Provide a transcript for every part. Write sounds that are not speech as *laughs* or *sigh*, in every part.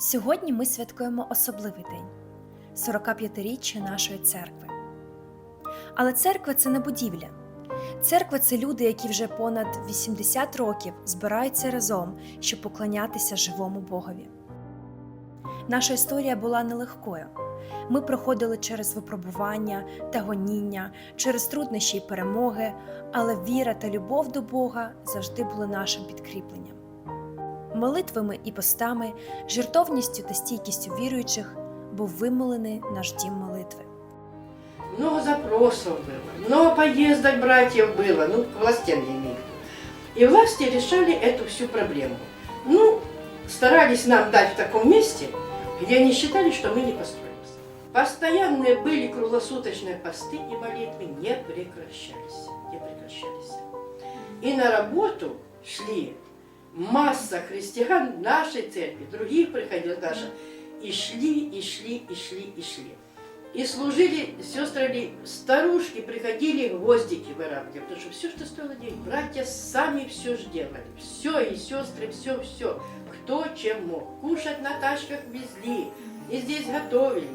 Сьогодні ми святкуємо особливий день 45-річчя нашої церкви. Але церква це не будівля. Церква це люди, які вже понад 80 років збираються разом, щоб поклонятися живому Богові. Наша історія була нелегкою. Ми проходили через випробування та гоніння, через труднощі й перемоги, але віра та любов до Бога завжди були нашим підкріпленням Молитвами і постами, жертовністю та стійкістю віруючих був вимолений наш дім молитви. Много запросов было, много поездок братьев было, ну, к властям я имею в виду. И власти решали эту всю проблему. Ну, старались нам дать в таком месте, где они считали, что мы не построимся. Постоянные были круглосуточные посты и молитвы не прекращались. Не прекращались. И на работу шли масса христиан нашей церкви, других приходило даже, и шли, и шли, и шли, и шли. И служили сестры, старушки приходили гвоздики выравнивать, потому что все, что стоило денег, братья сами все ж делали. Все, и сестры, все, все. Кто чем мог. Кушать на тачках везли, и здесь готовили.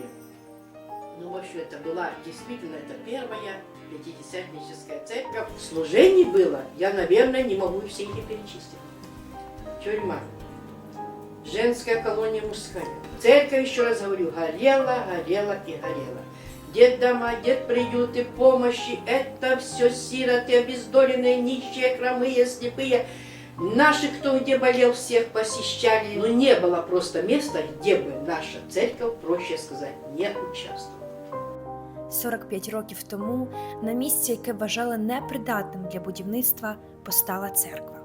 Ну, в общем, это была действительно это первая пятидесятническая церковь. Служений было, я, наверное, не могу все их перечислить. Тюрьма, женская колония мужская. Церковь, еще раз говорю, горела, горела и горела. Детдома, детприюты, помощи, это все сироты, обездоленные, нищие, хромые, слепые. Наши, кто где болел, всех посещали. Но не было просто места, где бы наша церковь, проще сказать, не участвовала. 45 років тому на місці, яке вважали непридатним для будівництва, постала церква.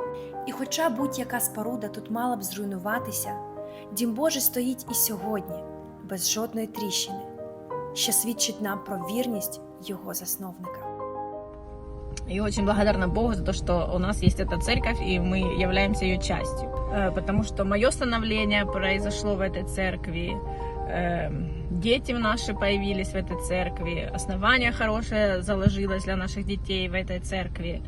І хоча будь-яка споруда тут мала б зруйнуватися, дім Божий стоїть і сьогодні, без жодної тріщини, що свідчить нам про вірність його засновника. И очень благодарна Богу за то, что у нас есть эта церковь, и мы являемся ее частью. Э, Потому что мое становление произошло в этой церкви, э, дети наши появились в этой церкви, основание хорошее заложилось для наших детей в этой церкви.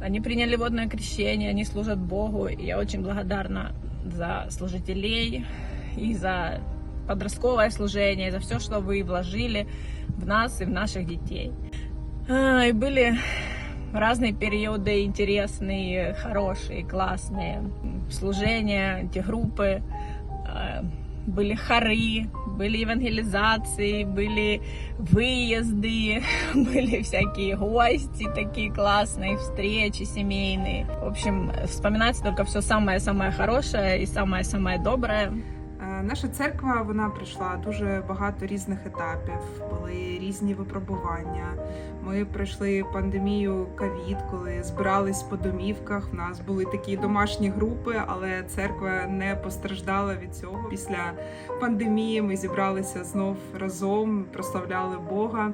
Они приняли водное крещение, они служат Богу, и я очень благодарна за служителей и за подростковое служение, и за все, что вы вложили в нас и в наших детей. А, И были разные периоды интересные, хорошие, классные. Служения, эти группы, э, были хоры, были евангелизации, были выезды, *laughs* были всякие гости такие классные, встречи семейные. В общем, вспоминается только все самое-самое хорошее и самое-самое доброе. Е, Наша церква вона пройшла дуже багато різних етапів, були різні випробування. Ми пройшли пандемію ковід, коли збирались по домівках. В нас були такі домашні групи, але церква не постраждала від цього. Після пандемії ми зібралися знов разом, прославляли Бога,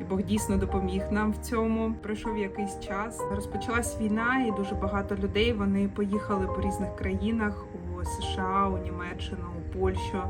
і Бог дійсно допоміг нам в цьому. Пройшов якийсь час. Розпочалась війна, і дуже багато людей вони поїхали по різних країнах у США, у Німеччину, у Польщу.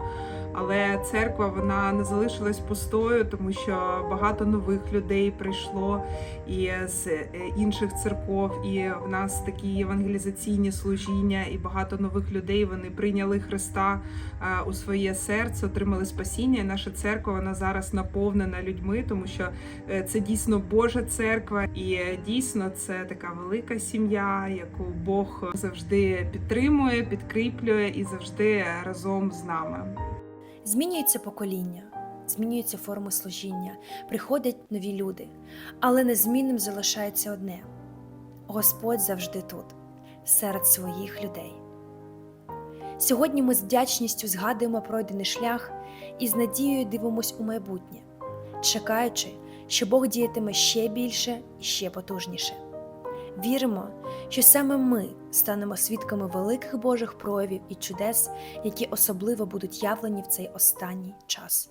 Але церква вона не залишилась пустою, тому що багато нових людей прийшло і з е, інших церков, і в нас такі евангелізаційні служіння, і багато нових людей вони прийняли Христа е, у своє серце, отримали спасіння. І наша церква вона зараз наповнена людьми, тому що е, це дійсно Божа церква, і дійсно це така велика сім'я, яку Бог завжди підтримує, підкріплює і завжди разом з нами. Змінюється покоління, змінюються форми служіння, приходять нові люди, але незмінним залишається одне: Господь завжди тут, серед своїх людей. Сьогодні ми з вдячністю згадуємо пройдений шлях і з надією дивимось у майбутнє, чекаючи, що Бог діятиме ще більше і ще потужніше. Віримо, що саме ми станемо свідками великих Божих проявів і чудес, які особливо будуть явлені в цей останній час.